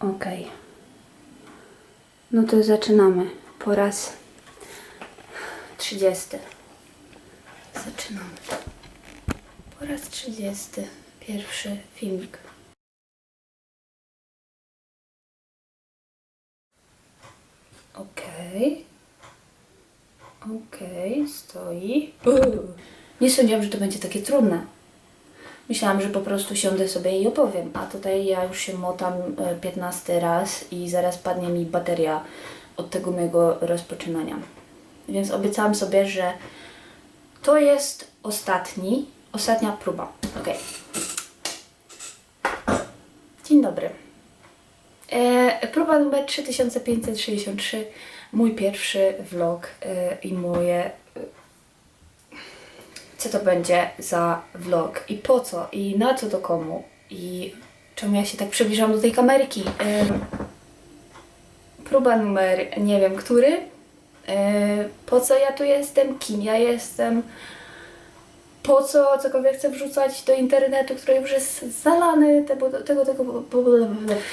Okej. No to zaczynamy. Po raz 30. Zaczynamy. Po raz 30. Pierwszy filmik. Okej. Okej, stoi. Uuu. Nie sądziłam, że to będzie takie trudne. Myślałam, że po prostu siądę sobie i opowiem, a tutaj ja już się motam e, 15 raz i zaraz padnie mi bateria od tego mojego rozpoczynania. Więc obiecałam sobie, że to jest ostatni, ostatnia próba. Ok. Dzień dobry. E, próba numer 3563. Mój pierwszy vlog e, i moje e, co to będzie za vlog i po co i na co to komu i czemu ja się tak przybliżam do tej kamerki. Ym, próba numer nie wiem który. Yy, po co ja tu jestem, kim ja jestem, po co cokolwiek chcę wrzucać do internetu, który już jest zalany tego, tego, tego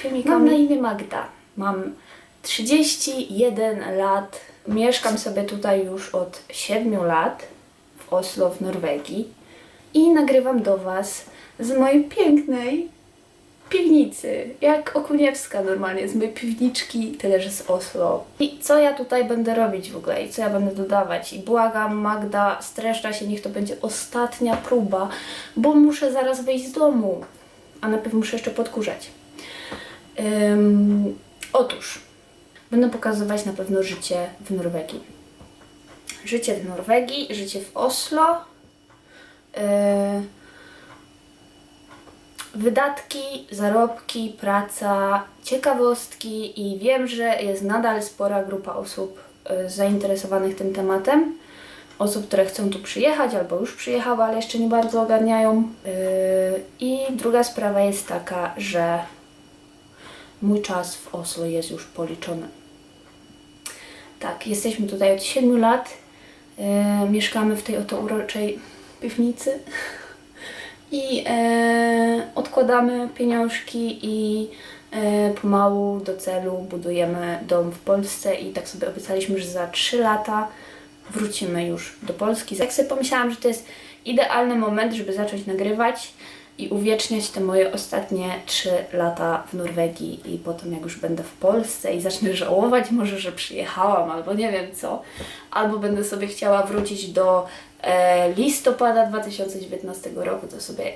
filmikami. Mam na imię Magda. Mam 31 lat. Mieszkam sobie tutaj już od 7 lat w Oslo w Norwegii i nagrywam do Was z mojej pięknej piwnicy, jak Okuniewska normalnie, z mojej piwniczki, tyle że z Oslo. I co ja tutaj będę robić w ogóle i co ja będę dodawać? I błagam Magda, streszcza się, niech to będzie ostatnia próba, bo muszę zaraz wyjść z domu, a najpierw muszę jeszcze podkurzać. Otóż, będę pokazywać na pewno życie w Norwegii życie w Norwegii, życie w Oslo, yy, wydatki, zarobki, praca, ciekawostki i wiem, że jest nadal spora grupa osób yy, zainteresowanych tym tematem. Osób, które chcą tu przyjechać albo już przyjechały, ale jeszcze nie bardzo ogarniają. Yy, I druga sprawa jest taka, że mój czas w Oslo jest już policzony. Tak, jesteśmy tutaj od 7 lat. E, mieszkamy w tej oto uroczej piwnicy. I e, odkładamy pieniążki i e, pomału do celu budujemy dom w Polsce. I tak sobie obiecaliśmy, że za 3 lata wrócimy już do Polski. Tak sobie pomyślałam, że to jest idealny moment, żeby zacząć nagrywać i uwieczniać te moje ostatnie 3 lata w Norwegii i potem jak już będę w Polsce i zacznę żałować może, że przyjechałam albo nie wiem co, albo będę sobie chciała wrócić do e, listopada 2019 roku, to sobie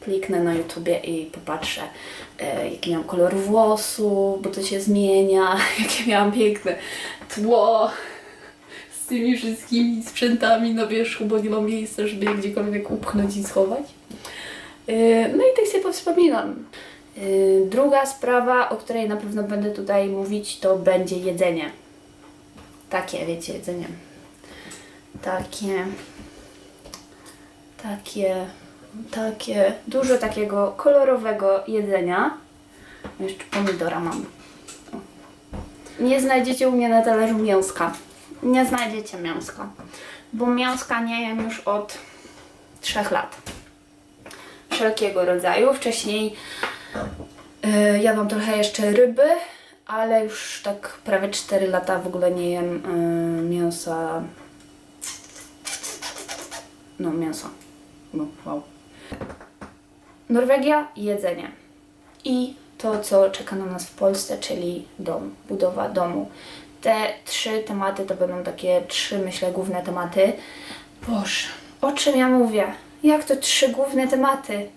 kliknę na YouTubie i popatrzę e, jaki miałam kolor włosów, bo to się zmienia, jakie miałam piękne tło z tymi wszystkimi sprzętami na wierzchu, bo nie mam miejsca, żeby je gdziekolwiek upchnąć i schować. Yy, No i tak sobie powspominam. Yy, Druga sprawa, o której na pewno będę tutaj mówić, to będzie jedzenie. Takie, wiecie, jedzenie. Takie, takie, takie, dużo takiego kolorowego jedzenia. Jeszcze pomidora mam. Nie znajdziecie u mnie na talerzu mięska. Nie znajdziecie mięska. Bo mięska nie jem już od trzech lat wszelkiego rodzaju. Wcześniej yy, jadłam trochę jeszcze ryby, ale już tak prawie 4 lata w ogóle nie jem yy, mięsa. No, mięsa. No, wow. Norwegia, jedzenie. I to, co czeka na nas w Polsce, czyli dom, budowa domu. Te trzy tematy to będą takie trzy, myślę, główne tematy. Boże, o czym ja mówię? Jak to trzy główne tematy?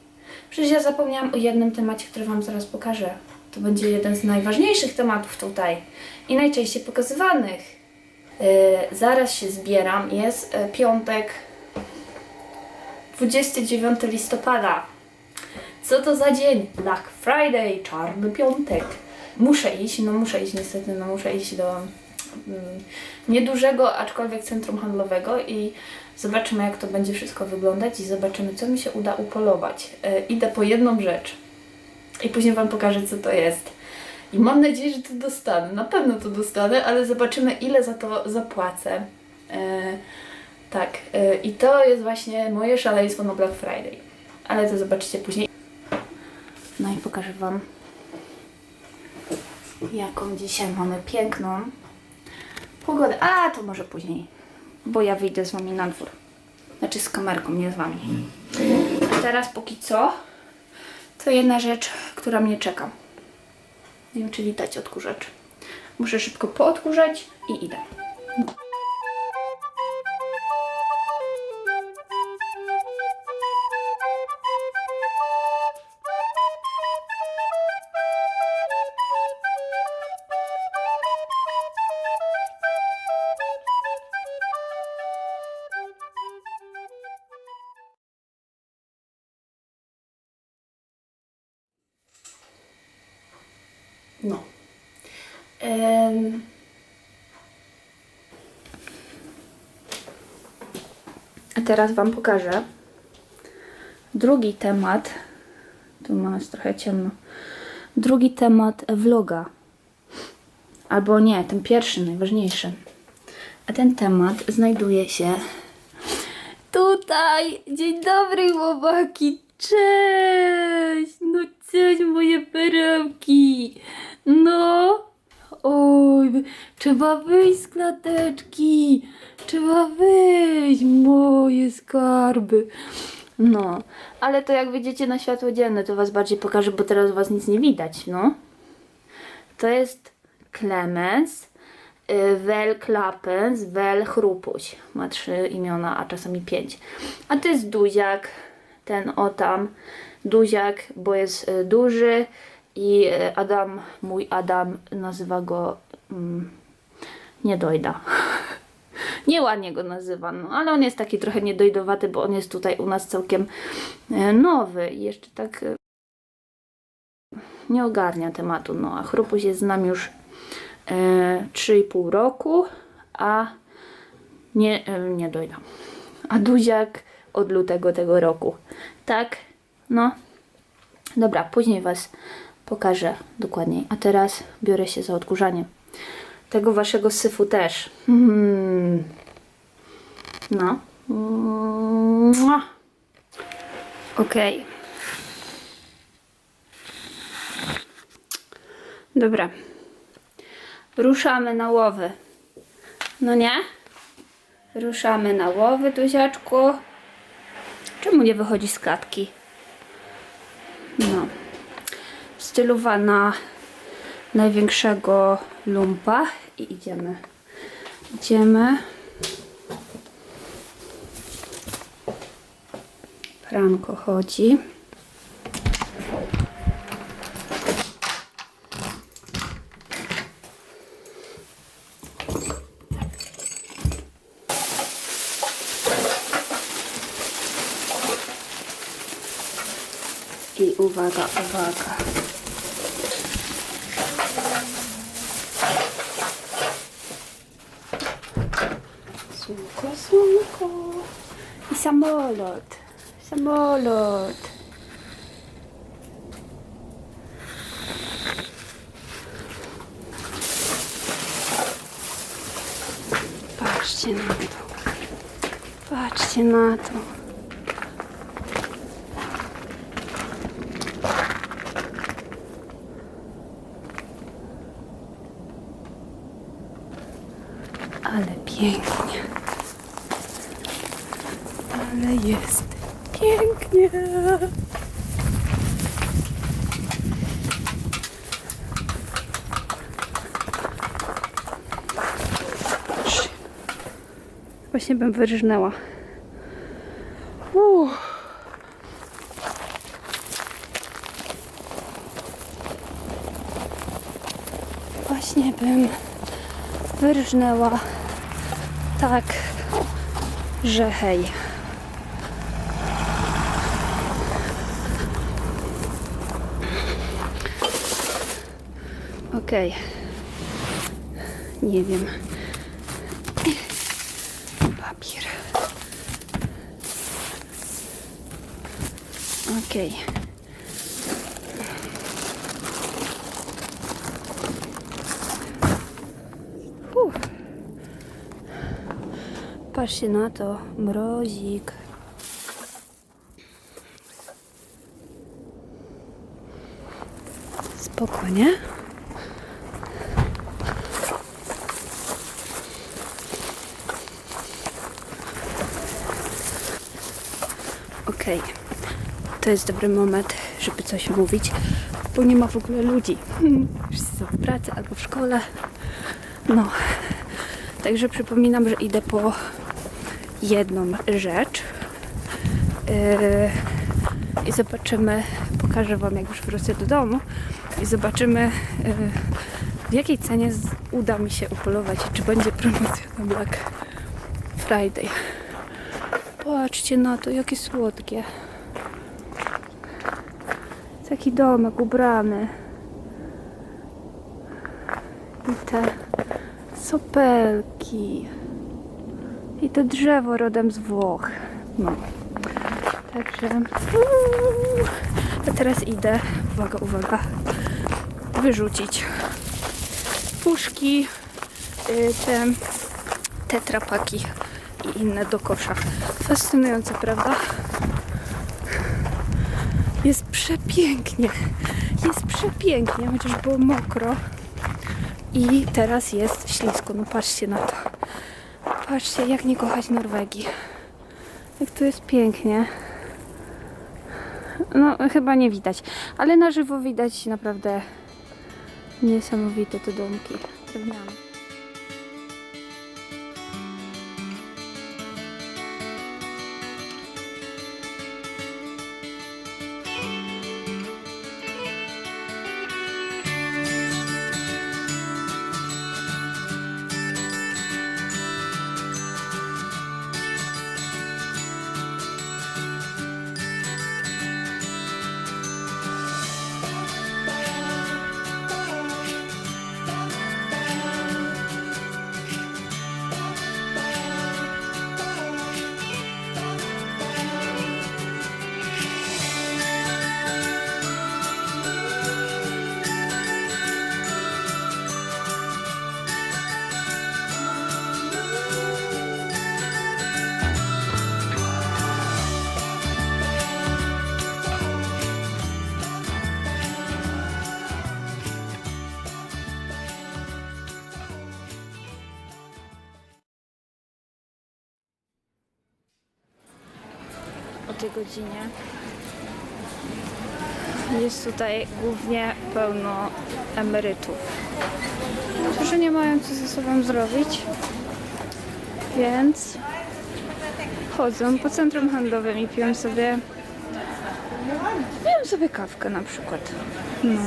Przecież ja zapomniałam o jednym temacie, który Wam zaraz pokażę. To będzie jeden z najważniejszych tematów tutaj i najczęściej pokazywanych. Yy, zaraz się zbieram. Jest yy, piątek, 29 listopada. Co to za dzień? Black Friday, czarny piątek. Muszę iść, no muszę iść niestety, no muszę iść do niedużego, aczkolwiek centrum handlowego i zobaczymy jak to będzie wszystko wyglądać i zobaczymy co mi się uda upolować. E, idę po jedną rzecz i później Wam pokażę co to jest. I mam nadzieję, że to dostanę. Na pewno to dostanę, ale zobaczymy ile za to zapłacę. E, tak, e, i to jest właśnie moje szaleństwo na Black Friday. Ale to zobaczycie później. No i pokażę Wam jaką dzisiaj mamy piękną pogodę. A, to może później, bo ja wyjdę z Wami na dwór. Znaczy z kamerką, nie z Wami. A teraz póki co, to jedna rzecz, która mnie czeka. Nie wiem, czy widać odkurzacz. Muszę szybko poodkurzać i idę. A teraz Wam pokażę drugi temat. Tu ma jest trochę ciemno. Drugi temat vloga. Albo nie, ten pierwszy, najważniejszy. A ten temat znajduje się tutaj. Dzień dobry, chłopaki. Cześć! No cześć, moje perełki. No. Oj, trzeba wyjść z klateczki. Trzeba wyjść, moje skarby. No, ale to jak wyjdziecie na światło dzienne, to was bardziej pokażę, bo teraz was nic nie widać, no. To jest Clemens, y, Wel Klapens, Wel Chrupuś. Ma trzy imiona, a czasami pięć. A to jest Duziak, ten o tam. Duziak, bo jest y, duży i y, Adam, mój Adam, nazywa go mm, nie dojda. Nieładnie go nazywa, no, ale on jest taki trochę niedojdowaty, bo on jest tutaj u nas całkiem e, nowy i jeszcze tak e, nie ogarnia tematu. No, a Chrupuś jest z nami już e, 3,5 roku, a nie, e, nie dojda. A Duziak od lutego tego roku. Tak, no. Dobra, później Was pokażę dokładniej. A teraz biorę się za odkurzanie. Tego waszego syfu też. Hmm. No. Okej. Dobra. Ruszamy na łowy. No nie? Ruszamy na łowy, Duziaczku. Czemu nie wychodzi z klatki? No. Stylowana największego lumpa i idziemy. Idziemy. Franko chodzi. I uwaga, uwaga. I samolot. Samolot. Patrzcie na to. Patrzcie na to. Ale pięknie. Jest pięknie. Właśnie bym wyrżnęła. Uff. Właśnie bym wyrżnęła tak, że hej. Okej. Nie wiem. Papier. Okej. Uff. Patrzcie na to, mrozik. Spoko, nie? Okej. To jest dobry moment, żeby coś mówić, bo nie ma w ogóle ludzi. Wszyscy są w pracy albo w szkole. No. Także przypominam, że idę po jedną rzecz. Yy, I zobaczymy, pokażę Wam, jak już wrócę do domu. I zobaczymy, yy, w jakiej cenie uda mi się upolować czy będzie promocja na Black Friday. Patrzcie na to, jakie słodkie. Taki domek ubrany. I te sopelki. I to drzewo rodem z Włoch. No. Także. A teraz idę, uwaga, uwaga, wyrzucić puszki, y, te tetrapaki i inne do kosza. Fascynujące, prawda? Jest przepięknie. Jest przepięknie, chociaż było mokro. I teraz jest ślisko. No patrzcie na to. Patrzcie, jak nie kochać Norwegii. Jak tu jest pięknie. No, chyba nie widać. Ale na żywo widać naprawdę niesamowite te domki drewniane. Tej godzinie. Jest tutaj głównie pełno emerytów, którzy nie mają co ze sobą zrobić, więc chodzą po centrum handlowym i piją sobie piją sobie kawkę na przykład. No.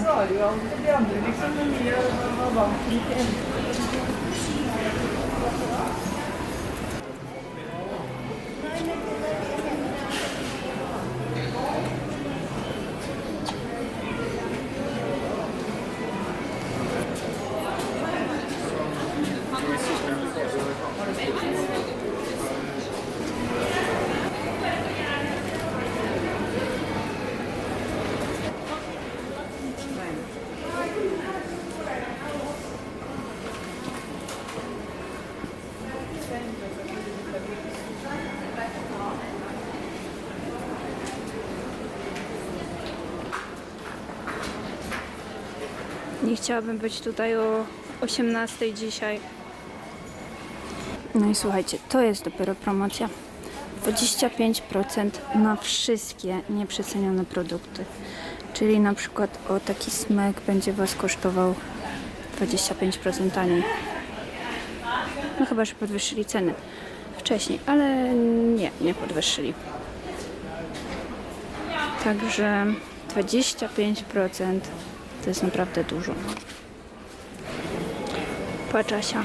Chciałabym być tutaj o 18 dzisiaj. No i słuchajcie, to jest dopiero promocja. 25% na wszystkie nieprzecenione produkty. Czyli na przykład o taki smek będzie Was kosztował 25% taniej. No chyba, że podwyższyli ceny wcześniej, ale nie, nie podwyższyli. Także 25% to jest naprawdę dużo. Patrz Asia,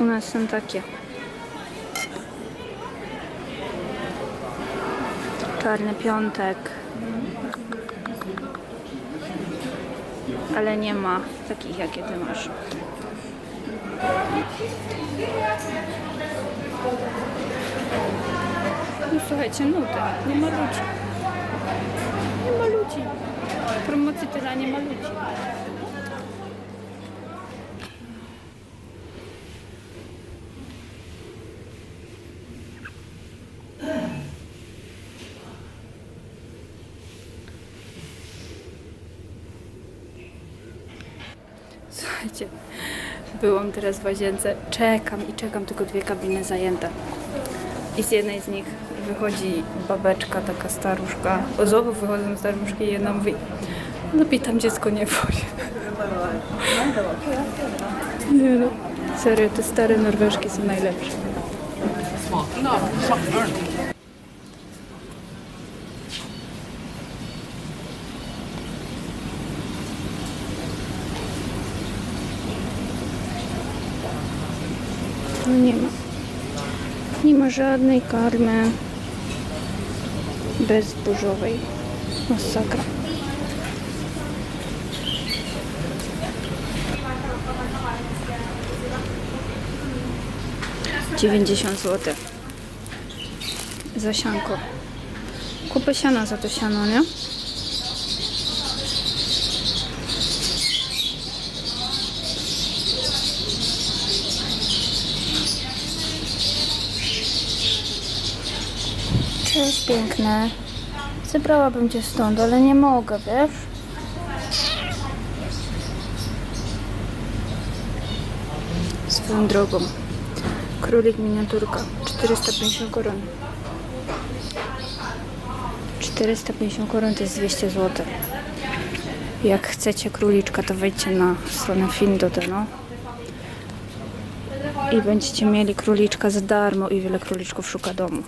u nas są takie. Czarny piątek. Ale nie ma takich, jakie ty masz. No słuchajcie, nuda. Nie ma ludzi. Nie ma ludzi. Promocji tyle nie ma ludzi. Słuchajcie, byłam teraz w łazience, czekam i czekam, tylko dwie kabiny zajęte. I z jednej z nich wychodzi babeczka, taka staruszka. Z wychodzą staruszki i jedna mówi lepiej tam dziecko nie wchodzi. Nie no. Serio, te stare Norweżki są najlepsze. No nie ma. Nie ma żadnej karmy bezburzowej. Masakra. Dziewięćdziesiąt zł. Za sianko. Kupę siana za to siano, nie? Piękne. Zebrałabym cię stąd, ale nie mogę, wiesz? Swoją drogą. Królik miniaturka. 450 koron. 450 koron to jest 200 zł. Jak chcecie króliczka, to wejdźcie na stronę Findoteno i będziecie mieli króliczka za darmo i wiele króliczków szuka domu.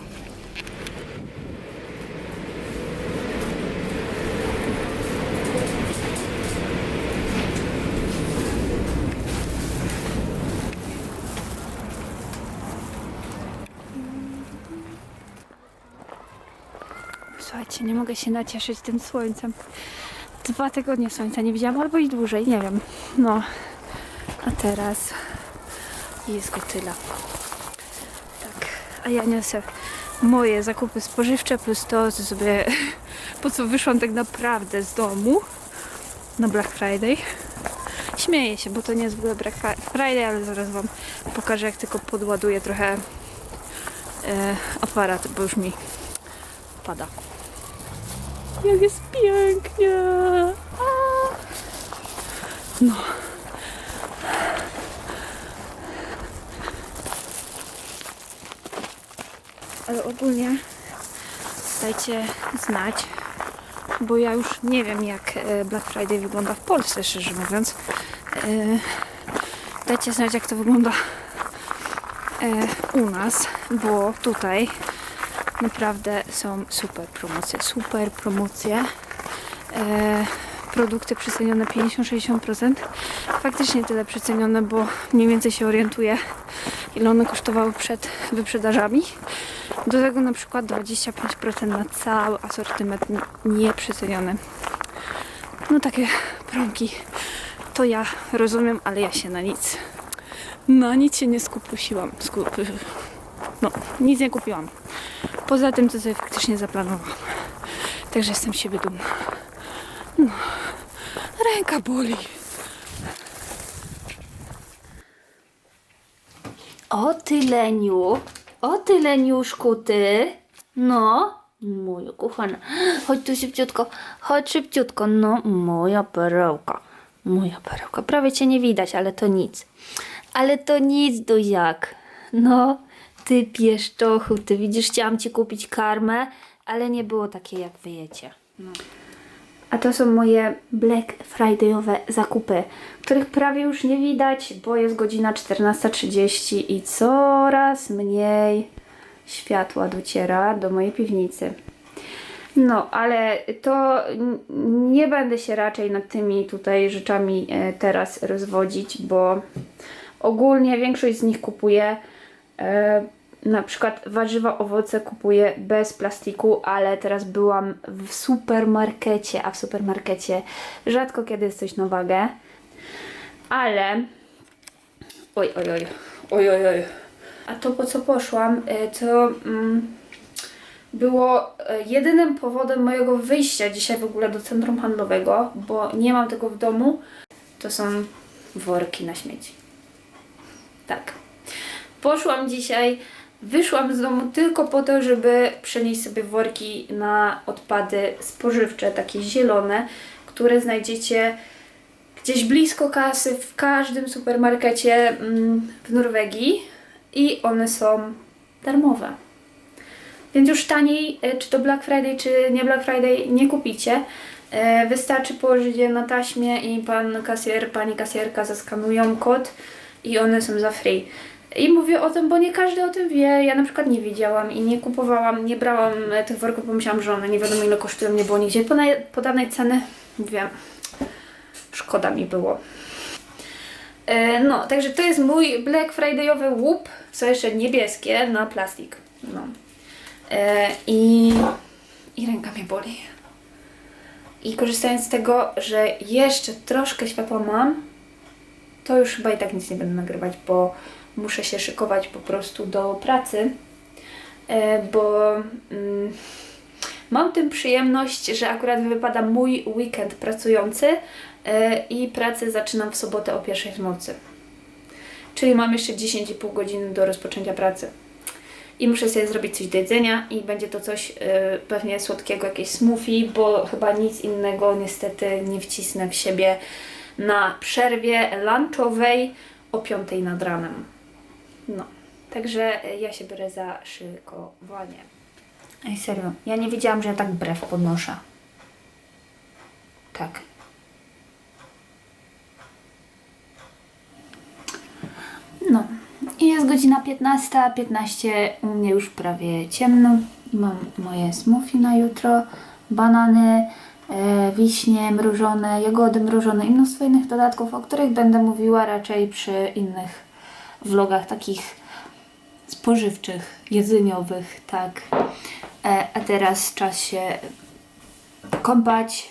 Nie mogę się nacieszyć tym słońcem. Dwa tygodnie słońca nie widziałam, albo i dłużej, nie wiem. No, a teraz jest go tyle. Tak, a ja niosę moje zakupy spożywcze plus to, co sobie, po co wyszłam tak naprawdę z domu na Black Friday. Śmieję się, bo to nie jest w ogóle Black Fri- Friday, ale zaraz Wam pokażę, jak tylko podładuję trochę e, aparat, bo już mi pada. Jak jest pięknie! A! No. Ale ogólnie dajcie znać, bo ja już nie wiem jak e, Black Friday wygląda w Polsce, szczerze mówiąc. E, Dajcie znać jak to wygląda e, u nas, bo tutaj naprawdę są super promocje, super promocje. E, produkty przecenione 50-60%. Faktycznie tyle przecenione, bo mniej więcej się orientuję, ile one kosztowały przed wyprzedażami. Do tego na przykład 25% na cały asortyment nieprzeceniony. No takie promki to ja rozumiem, ale ja się na nic, na nic się nie skupiłam. Skup, no, nic nie kupiłam. Poza tym, co sobie faktycznie zaplanowałam. Także jestem z siebie dumna. No, ręka boli. O ty Leniu, o ty Leniuszku ty. No, moja kochana. Chodź tu szybciutko, chodź szybciutko. No, moja perełka, moja perełka. Prawie cię nie widać, ale to nic. Ale to nic, duziak. No, ty pieszczochu, ty widzisz, chciałam ci kupić karmę, ale nie było takiej, jak wyjecie. A to są moje Black Friday'owe zakupy, których prawie już nie widać, bo jest godzina 14.30 i coraz mniej światła dociera do mojej piwnicy. No, ale to nie będę się raczej nad tymi tutaj rzeczami e, teraz rozwodzić, bo ogólnie większość z nich kupuję. Na przykład warzywa, owoce kupuję bez plastiku, ale teraz byłam w supermarkecie, a w supermarkecie rzadko kiedy jest coś na wagę. Ale. Oj, oj, oj. Oj, oj, oj. A to po co poszłam, e, to mm, było e, jedynym powodem mojego wyjścia dzisiaj w ogóle do centrum handlowego, bo nie mam tego w domu. To są worki na śmieci. Tak. Poszłam dzisiaj, wyszłam z domu tylko po to, żeby przenieść sobie worki na odpady spożywcze, takie zielone, które znajdziecie gdzieś blisko kasy w każdym supermarkecie mm, w Norwegii i one są darmowe. Więc już taniej, e, czy to Black Friday, czy nie Black Friday, nie kupicie. E, Wystarczy położyć je na taśmie i pan kasjer, pani kasjerka zeskanują kod i one są za free. I mówię o tym, bo nie każdy o tym wie. Ja na przykład nie wiedziałam i nie kupowałam, nie brałam e, tych worków, bo myślałam, że one nie wiadomo ile kosztują, nie było nigdzie podane- podanej ceny. Mówię, szkoda mi było. E, No, także to jest mój Black Friday'owy łup, co jeszcze niebieskie na plastik. No. E, I, I ręka mnie boli. I korzystając z tego, że jeszcze troszkę światła mam, to już chyba i tak nic nie będę nagrywać, bo muszę się szykować po prostu do pracy, e, bo mm, mam tym przyjemność, że akurat wypada mój weekend pracujący e, i pracę zaczynam w sobotę o pierwszej w nocy. Czyli mam jeszcze 10,5 godziny do rozpoczęcia pracy. I muszę sobie zrobić coś do jedzenia i będzie to coś y, pewnie słodkiego, jakieś smoothie, bo chyba nic innego niestety nie wcisnę w siebie na przerwie lunchowej o 5 nad ranem. No, także y, ja się biorę za szykowanie. Ej, serio, ja nie wiedziałam, że ja tak brew podnoszę. Tak. No. I jest godzina 15, 15 u mnie już prawie ciemno. Mam moje smoothie na jutro, banany, e, wiśnie mrożone, jagody mrożone i mnóstwo innych dodatków, o których będę mówiła raczej przy innych vlogach takich spożywczych, jedzeniowych, tak. E, a teraz czas się kąpać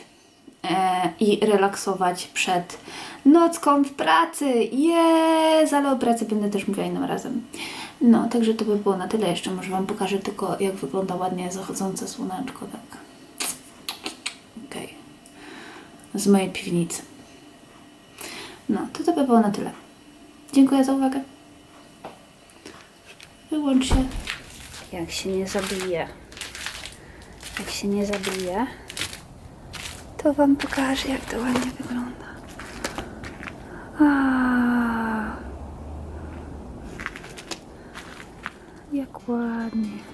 e, i relaksować przed nocką w pracy. Jest, ale o pracy będę też mówiła innym razem. No, także to by było na tyle. Jeszcze może Wam pokażę tylko, jak wygląda ładnie zachodzące słoneczko, tak. Okej. Z mojej piwnicy. No, to to by było na tyle. Dziękuję za uwagę. Wyłącz się. Jak się nie zabije. Jak się nie zabije, to Wam pokażę, jak to ładnie wygląda. A, jak ładnie.